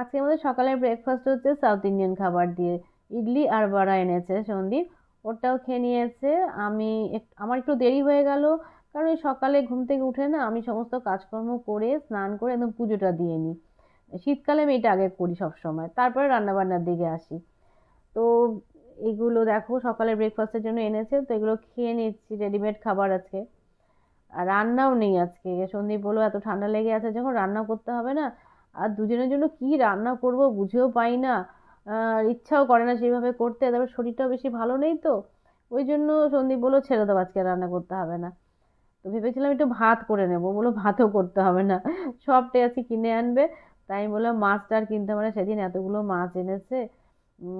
আজকে আমাদের সকালের ব্রেকফাস্ট হচ্ছে সাউথ ইন্ডিয়ান খাবার দিয়ে। ইডলি আর বড়া এনেছে সন্দীপ। ওটাও খেয়ে নিয়েছে। আমি আমার একটু দেরি হয়ে গেল, কারণ এই সকালে ঘুম থেকে উঠে না আমি সমস্ত কাজকর্ম করে স্নান করে একদম পুজোটা দিয়ে নিই। শীতকালে আমি এটা আগে করি সব সময় তারপরে রান্নাবান্নার দিকে আসি। তো এগুলো দেখো, সকালের ব্রেকফাস্টের জন্য এনেছে, তো এগুলো খেয়ে নিচ্ছি রেডিমেড খাবার আজকে। আর রান্নাও নেই আজকে। সন্দীপ বলল, এত ঠান্ডা লেগে আছে, যখন রান্না করতে হবে না আর দুজনের জন্য কি রান্না করব বুঝেও পাই না। আর ইচ্ছাও করে না সেইভাবে করতে, তারপর শরীরটাও বেশি ভালো নেই তো। ওই জন্য সন্দীপ বলল, ছেড়ে দাও, আজকে রান্না করতে হবে না। তো ভেবেছিলাম একটু ভাত করে নেব বলল, ভাতও করতে হবে না, সবটাই আজকে কিনে আনবে। তাই আমি বললাম মাছটা আর কিনতে না, সেদিন এতগুলো মাছ এনেছে।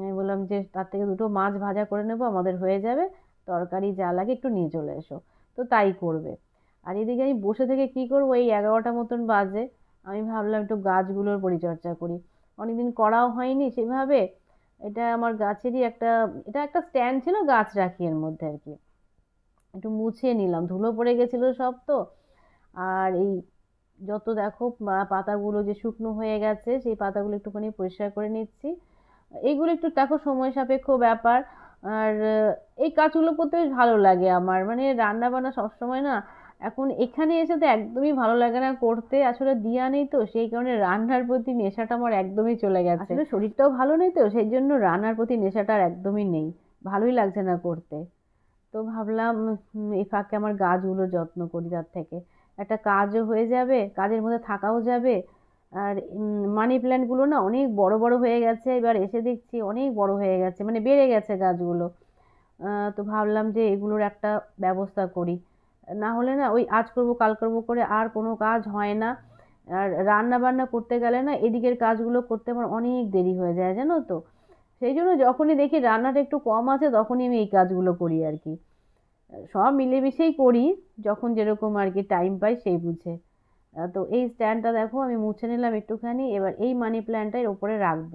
আমি বললাম যে তার থেকে দুটো মাছ ভাজা করে নেব, আমাদের হয়ে যাবে, তরকারি যা লাগে একটু নিয়ে চলে এসো। তো তাই করবে। আর এদিকে আমি বসে থেকে কি করব, এই এগারোটা মতন বাজে। আমি ভাবলাম একটু গাছগুলোর পরিচর্যা করি। অনেকদিন করাও হয়নি সেভাবে। এটা আমার গাছেরই একটা, এটা একটা স্ট্যান্ড ছিল গাছ রাখি এর মধ্যে আর কি। একটু মুছিয়ে নিলাম, ধুলো পড়ে গেছিল সব তো। আর এই যত দেখো পাতাগুলো যে শুকনো হয়ে গেছে, সেই পাতাগুলো একটুখানি পরিষ্কার করে নিচ্ছি। এইগুলো একটু দেখো সময় সাপেক্ষ ব্যাপার। আর এই কাজগুলো করতে বেশ ভালো লাগে আমার। মানে রান্না বান্না সবসময় না এখন এখানে এসে তো একদমই ভালো লাগে না করতে। আসলে দিয়া নেই তো, সেই কারণে রান্নার প্রতি নেশাটা আমার একদমই চলে গেছে। আসলে শরীরটাও ভালো নেই তো, সেই জন্য রান্নার প্রতি নেশাটা আর একদমই নেই। ভালোই লাগছে না করতে। তো ভাবলাম এই ফাঁকে আমার গাছগুলো যত্ন করি তার থেকে। একটা কাজও হয়ে যাবে, কাজের মধ্যে থাকাও যাবে। আর মানি প্ল্যান্টগুলো না অনেক বড় বড় হয়ে গেছে, এবার এসে দেখছি অনেক বড় হয়ে গেছে মানে বেড়ে গেছে গাছগুলো। তো ভাবলাম যে এগুলোর একটা ব্যবস্থা করি। না হলে না ওই আজ করব, কাল করব করে আর কোনো কাজ হয় না। আর রান্না বান্না করতে গেলে না এদিকের কাজগুলো করতে আমার অনেক দেরি হয়ে যায়, জানো তো? সেই জন্য যখনই দেখি রান্নাটা একটু কম আছে, তখনই আমি এই কাজগুলো করি আর কি। সব মিলেমিশেই করি, যখন যেরকম আর কি টাইম পাই সেই বুঝে। তো এই স্ট্যান্ডটা দেখো, আমি মুছে নিলাম একটুখানি, এবার এই মানি প্ল্যান্টটা এর ওপরে রাখব।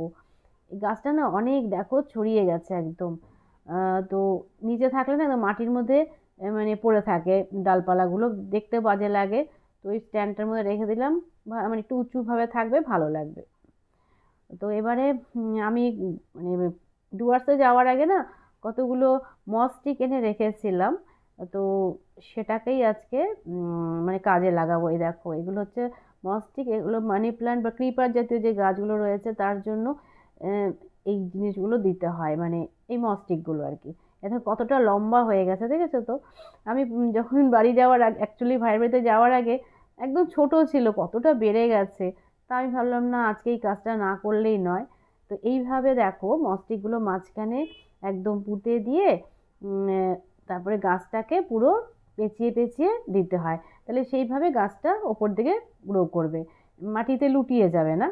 গাছটা না অনেক দেখো ছড়িয়ে গেছে একদম। তো নিচে থাকলে না একদম মাটির মধ্যে মানে পড়ে থাকে, ডালপালাগুলো দেখতে বাজে লাগে। তো ওই স্ট্যান্ডটার মধ্যে রেখে দিলাম মানে একটু উঁচুভাবে থাকবে, ভালো লাগবে। তো এবারে আমি মানে ডুয়ার্সে যাওয়ার আগে না, কতগুলো মসটিক এনে রেখেছিলাম। তো সেটাকেই আজকে মানে কাজে লাগাবো। এই দেখো, এগুলো হচ্ছে মস্টিক এগুলো মানি প্ল্যান্ট বা ক্রিপার জাতীয় যে গাছগুলো রয়েছে, তার জন্য এই জিনিসগুলো দিতে হয়। মানে এই মসটিকগুলো আর কি। এটা কতটা লম্বা হয়ে গেছে, দেখেছ তো? আমি যখন বাড়ি যাওয়ার আগে অ্যাকচুয়ালি ভাইয়ের বাড়িতে যাওয়ার আগে একদম ছোট ছিল, কতটা বেড়ে গেছে। তা আমি ভাবলাম, না, আজকে এই কাজটা না করলেই নয়। তো এইভাবে দেখো মস্টিকগুলো মাঝখানে একদম পুঁতে দিয়ে তারপরে গাছটাকে পুরো পেঁচিয়ে পেঁচিয়ে দিতে হয়। তাহলে সেইভাবে গাছটা ওপর দিকে গ্রো করবে। মাটিতে লুটিয়ে যাবে না?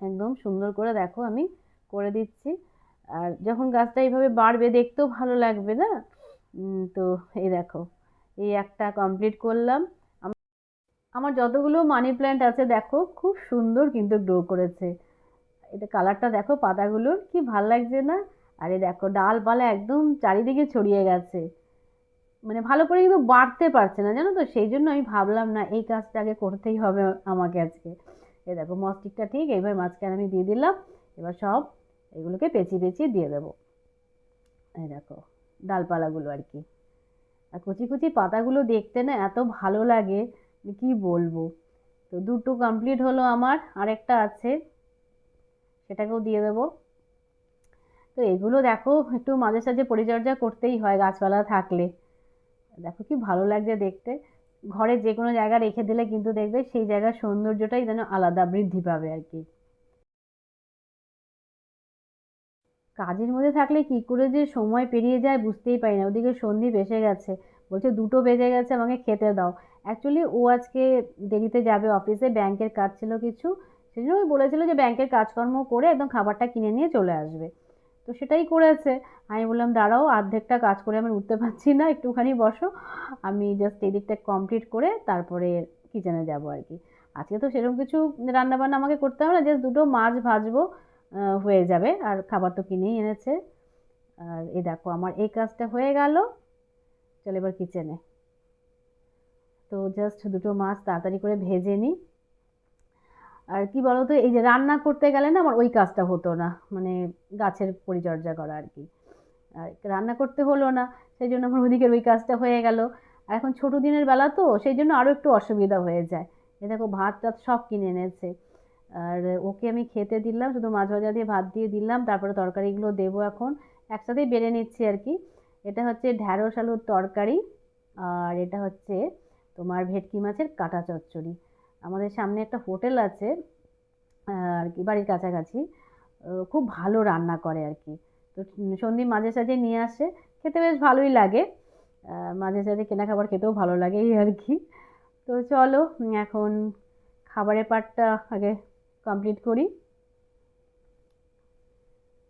একদম সুন্দর করে দেখো আমি করে দিচ্ছি। আর যখন গাছটা এইভাবে বাড়বে দেখতেও ভালো লাগবে না? তো এই দেখো, এই একটা কমপ্লিট করলাম। আমার যতগুলো মানি প্ল্যান্ট আছে দেখো, খুব সুন্দর কিন্তু গ্রো করেছে। এটা কালারটা দেখো, পাতাগুলোর, কি ভালো লাগছে না? আর আরে দেখো, ডালপালা একদম চারিদিকে ছড়িয়ে গেছে। মানে ভালো করে কিন্তু বাড়তে পারছে না, জানো তো? সেই জন্য আমি ভাবলাম না, এই কাজটা আগে করতেই হবে আমাকে আজকে। এই দেখো মস্টিকটা ঠিক এইভাবে মাঝখানে আমি দিয়ে দিলাম। এবার সব এগুলোকে পেঁচিয়ে পেঁচিয়ে দিয়ে দেবো। এই দেখো, ডালপালাগুলো আর কি। আর কচি কচি পাতাগুলো দেখতে না এত ভালো লাগে কি বলব? তো দুটো কমপ্লিট হলো আমার, আরেকটা আছে, সেটাকেও দিয়ে দেবো। তো এগুলো দেখো, একটু মাঝে সাঝে পরিচর্যা করতেই হয় গাছপালা থাকলে। দেখো কি ভালো লাগছে দেখতে। ঘরে যে কোনো জায়গা রেখে দিলে কিন্তু দেখবে সেই জায়গার সৌন্দর্যটাই যেন আলাদা, বৃদ্ধি পাবে আর কি। কাজের মধ্যে থাকলে কি করে যে সময় পেরিয়ে যায় বুঝতেই পারি না। ওদিকে সন্দীপ এসে গেছে। বলছে, দুটো বেজে গেছে, আমাকে খেতে দাও। অ্যাকচুয়ালি ও আজকে দেরিতে যাবে অফিসে ব্যাংকের কাজ ছিল কিছু। সেই জন্য বলেছিল যে ব্যাংকের কাজকর্ম করে একদম খাবারটা কিনে নিয়ে চলে আসবে। তো সেটাই করেছে। আমি বললাম, দাঁড়াও অর্ধেকটা কাজ করে আমি উঠতে পারছি না, একটুখানি বসো। আমি জাস্ট এই দিকটা কমপ্লিট করে তারপরে কিচেনে যাব আর কি। আজকে তো সেরকম কিছু রান্নাবান্না আমাকে করতে হবে না জাস্ট দুটো মাছ ভাজবো। হয়ে যাবে। আর খাবার তো কিনেই এনেছে। আর এই দেখো, আমার এই কাজটা হয়ে গেল। চলো এবার কিচেনে তো জাস্ট দুটো মাছ তাড়াতাড়ি করে ভেজে নিই আর কি বলতো, এই যে রান্না করতে গেলে না আমার ওই কাজটা হতো না। মানে গাছের পরিচর্যা করা আর কি। আর রান্না করতে হলো না, সেই জন্য আমার ওদিকের ওই কাজটা হয়ে গেল। আর এখন ছোটো দিনের বেলা তো, সেই জন্য আরও একটু অসুবিধা হয়ে যায়। এ দেখো ভাত টাত সব কিনে এনেছে। আর ওকে আমি খেতে দিলাম, শুধু মাছ ভাজা দিয়ে ভাত দিয়ে দিলাম, তারপরে তরকারিগুলো দেবো এখন। একসাথেই বেড়ে নিচ্ছি আর কি। এটা হচ্ছে ঢ্যাঁড়স আলুর তরকারি, আর এটা হচ্ছে তোমার ভেটকি মাছের কাঁটা চচ্চড়ি। আমাদের সামনে একটা হোটেল আছে, আর কি, বাড়ির কাছাকাছি। খুব ভালো রান্না করে আর কি। তো সন্দীপ মাঝে সাঝে নিয়ে আসে, খেতে বেশ ভালোই লাগে। মাঝে সাঝে কেনা খাবার খেতেও ভালো লাগে এই আর কি। তো চলো, এখন খাবারের পাটটা আগে কমপ্লিট করি।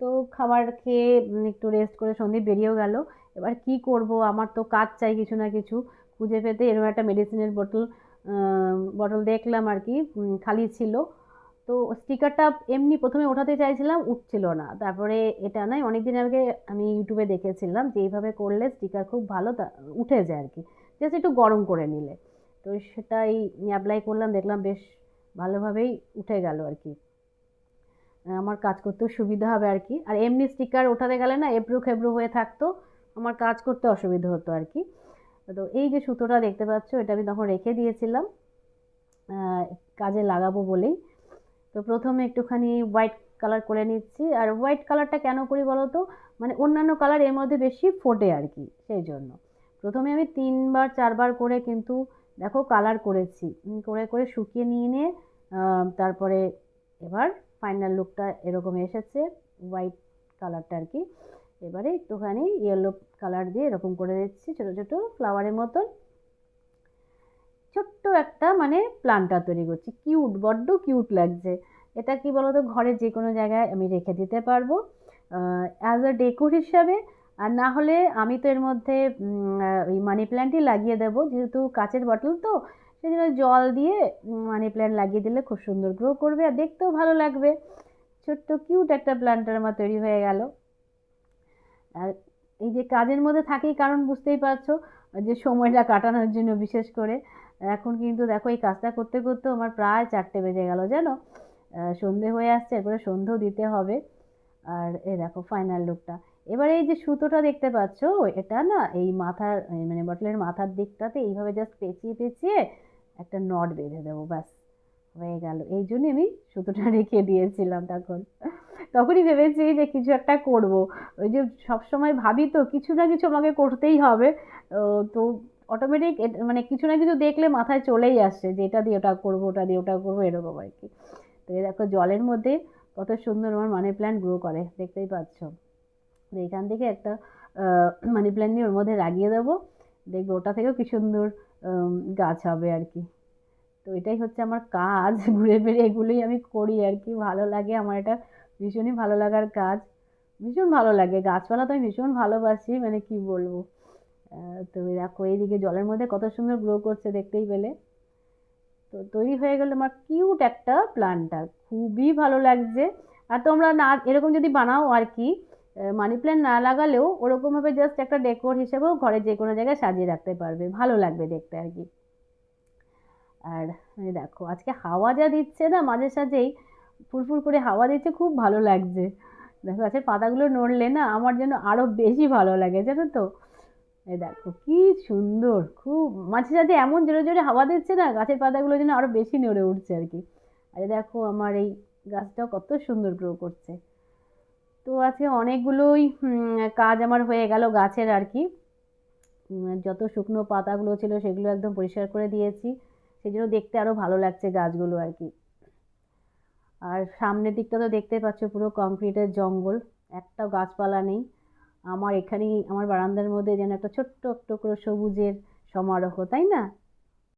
তো খাবার খেয়ে একটু রেস্ট করে সন্দীপ বেরিয়েও গেল। এবার কি করব? আমার তো কাজ চাই কিছু না কিছু। খুঁজে পেতে এরকম একটা মেডিসিনের বোতল বটল দেখলাম আর কি খালি ছিল। তো স্টিকারটা এমনি প্রথমে ওঠাতে চাইছিলাম, উঠছিল না। তারপরে এটা নয় অনেক দিন আগে আমি ইউটিউবে দেখেছিলাম যে এইভাবে করলে স্টিকার খুব ভালো উঠে যায় আর কি। জাস্ট একটু গরম করে নিলে। তো সেটাই অ্যাপ্লাই করলাম, দেখলাম বেশ ভালোভাবেই উঠে গেল আর কি। আমার কাজ করতেও সুবিধা হবে আর কি। আর এমনি স্টিকার ওঠাতে গেলে না এবড়ো খেবড়ো হয়ে থাকতো, আমার কাজ করতে অসুবিধা হতো আর কি। তো এই যে সুতোটা দেখতে পাচ্ছ, এটা আমি তখন রেখে দিয়েছিলাম। কাজে লাগাবো বলেই। তো প্রথমে একটুখানি হোয়াইট কালার করে নিচ্ছি। আর হোয়াইট কালারটা কেন করি বলো তো? মানে অন্যান্য কালারের মধ্যে বেশি ফোটে আর কি, সেই জন্য। প্রথমে আমি তিনবার, চারবার করে কিন্তু দেখো কালার করেছি। করে করে শুকিয়ে নিয়ে নিয়ে তারপরে এবার ফাইনাল লুকটা এরকম এসেছে হোয়াইট কালারটা আর কি। এবারে একটুখানি ইয়েলো কালার দিয়ে এরকম করে দিচ্ছি, ছোটো ছোটো ফ্লাওয়ারের মতন। ছোট্ট একটা মানে প্লান্টার তৈরি করছি। কিউট বড্ড কিউট লাগছে। এটা কি বলতো? ঘরের যে কোনো জায়গায় আমি রেখে দিতে পারব। অ্যাজ আ ডেকোর হিসাবে আর না হলে আমি তো এর মধ্যে ওই মানি প্ল্যান্টই লাগিয়ে দেবো। যেহেতু কাচের বটল তো জন্য জল দিয়ে মানি প্ল্যান্ট লাগিয়ে দিলে খুব সুন্দর গ্রো করবে আর দেখতেও ভালো লাগবে। ছোট্ট কিউট একটা প্ল্যান্টার আমার তৈরি হয়ে গেল। আর এই যে কাজের মধ্যে থাকি কারণ বুঝতেই পারছ যে সময়টা কাটানোর জন্য বিশেষ করে। এখন কিন্তু দেখো এই কাজটা করতে করতে আমার প্রায় চারটে বেজে গেল, জানো? সন্ধে হয়ে আসছে, এরপরে সন্ধেও দিতে হবে। আর এ দেখো ফাইনাল লুকটা এবারে এই যে সুতোটা দেখতে পাচ্ছ, এটা না এই মাথার মানে বটলের মাথার দিকটাতে এইভাবে জাস্ট পেঁচিয়ে পেঁচিয়ে একটা নট বেঁধে দেবো, ব্যাস, হয়ে গেল। এই জন্য আমি সুতোটা রেখে দিয়েছিলাম তখন। তখনই ভেবেছি যে কিছু একটা করব। ওই যে সব সময় ভাবি তো, কিছু না কিছু আমাকে করতেই হবে। তো অটোমেটিক মানে কিছু না কিছু দেখলে মাথায় চলেই আসছে যে এটা দিয়ে ওটা করব, ওটা দিয়ে ওটা করব, এরকম আর কি। তো দেখো, জলের মধ্যে কত সুন্দর আমার মানি প্ল্যান্ট গ্রো করে, দেখতেই পাচ্ছ। এখান থেকে একটা মানি প্ল্যান্ট নিয়ে ওর মধ্যে লাগিয়ে দেবো। দেখবে ওটা থেকেও কি সুন্দর গাছ হবে আর কি। তো এটাই হচ্ছে আমার কাজ। ঘুরে ফিরে এগুলোই আমি করি আর কি। ভালো লাগে, আমার এটা ভীষণই ভালো লাগার কাজ। ভীষণ ভালো লাগে। গাছপালা তো আমি ভীষণ ভালোবাসি মানে কি বলব। তো দেখো, এইদিকে জলের মধ্যে কত সুন্দর গ্রো করছে দেখতেই পেলে। তো তৈরি হয়ে গেল আমার কিউট একটা প্লান্টার খুবই ভালো লাগছে। আর তোমরা না, এরকম যদি বানাও আর কি মানি প্ল্যান্ট না লাগালেও ওরকমভাবে জাস্ট একটা ডেকোর হিসেবেও ঘরে যে কোনো জায়গায় সাজিয়ে রাখতে পারবে। ভালো লাগবে দেখতে আর কি। আর দেখো, আজকে হাওয়া যা দিচ্ছে না, মাঝে সাঝেই ফুরফুর করে হাওয়া দিচ্ছে, খুব ভালো লাগছে। দেখো গাছের পাতাগুলো নড়লে না আমার যেন আরও বেশি ভালো লাগে, জানো তো? এই দেখো, কি সুন্দর, খুব মাঝে সাঝে এমন জোরে জোরে হাওয়া দিচ্ছে না, গাছের পাতাগুলো যেন আরও বেশি নড়ে উঠছে আর কি। আর দেখো, আমার এই গাছটাও কত সুন্দর গ্রো করছে। তো আজকে অনেকগুলোই কাজ আমার হয়ে গেল গাছের আর কি যত শুকনো পাতাগুলো ছিল সেগুলো একদম পরিষ্কার করে দিয়েছি। সেই জন্য দেখতে আরও ভালো লাগছে গাছগুলো আর কি আর সামনের দিকটা তো দেখতে পাচ্ছ পুরো কংক্রিটের জঙ্গল, একটাও গাছপালা নেই। আমার এখানেই, আমার বারান্দার মধ্যে যেন একটা ছোট্ট টুকরো সবুজের সমারোহ, তাই না?